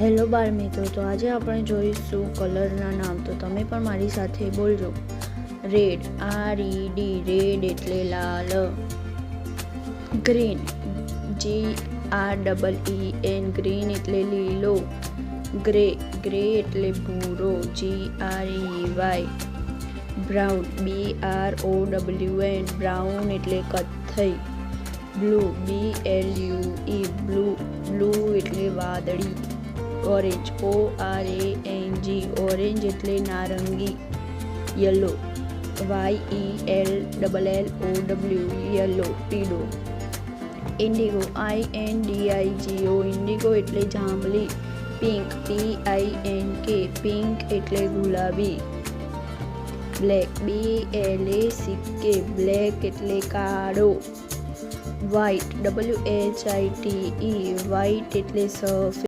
Hello બાળ મિત્રો તો આજે આપણે જોઈશું કલરના નામ. તો તમે પણ મારી સાથે બોલજો. Red R E D red એટલે લાલ. Green G R double E N green એટલે લીલો. ગ્રે ગ્રે એટલે ભૂરો. G R E Y brown B R O W N brown એટલે કથ્થઈ. Blue B L U E blue blue એટલે વાદળી. Orange O R A N G orange એટલે નારંગી, yellow Y E L double L O W yellow, પીળો. Indigo I N D I G O indigo એટલે જાંબલી pink P I N K pink એટલે ગુલાબી. Black B L A C black એટલે કાળો. White W H I T E white એટલે સફેદ